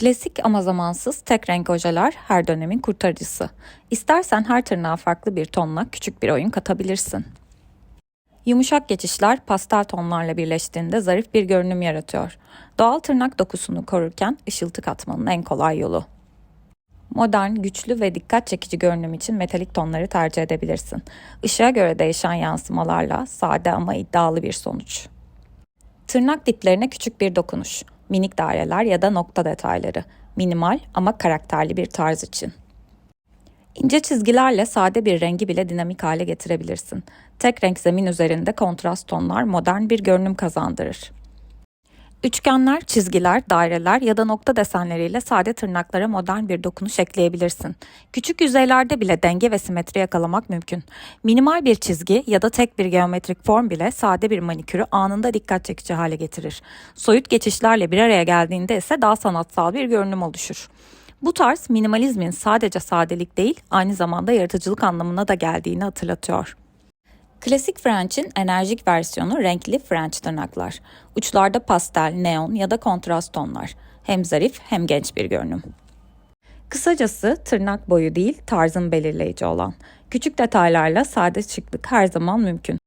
Klasik ama zamansız tek renk ojeler her dönemin kurtarıcısı. İstersen her tırnağa farklı bir tonla küçük bir oyun katabilirsin. Yumuşak geçişler pastel tonlarla birleştiğinde zarif bir görünüm yaratıyor. Doğal tırnak dokusunu korurken ışıltı katmanın en kolay yolu. Modern, güçlü ve dikkat çekici görünüm için metalik tonları tercih edebilirsin. Işığa göre değişen yansımalarla sade ama iddialı bir sonuç. Tırnak diplerine küçük bir dokunuş, minik daireler ya da nokta detayları, minimal ama karakterli bir tarz için. İnce çizgilerle sade bir rengi bile dinamik hale getirebilirsin. Tek renk zemin üzerinde kontrast tonlar modern bir görünüm kazandırır. Üçgenler, çizgiler, daireler ya da nokta desenleriyle sade tırnaklara modern bir dokunuş ekleyebilirsin. Küçük yüzeylerde bile denge ve simetri yakalamak mümkün. Minimal bir çizgi ya da tek bir geometrik form bile sade bir manikürü anında dikkat çekici hale getirir. Soyut geçişlerle bir araya geldiğinde ise daha sanatsal bir görünüm oluşur. Bu tarz minimalizmin sadece sadelik değil, aynı zamanda yaratıcılık anlamına da geldiğini hatırlatıyor. Klasik French'in enerjik versiyonu renkli French tırnaklar. Uçlarda pastel, neon ya da kontrast tonlar. Hem zarif hem genç bir görünüm. Kısacası tırnak boyu değil, tarzın belirleyici olan. Küçük detaylarla sade şıklık her zaman mümkün.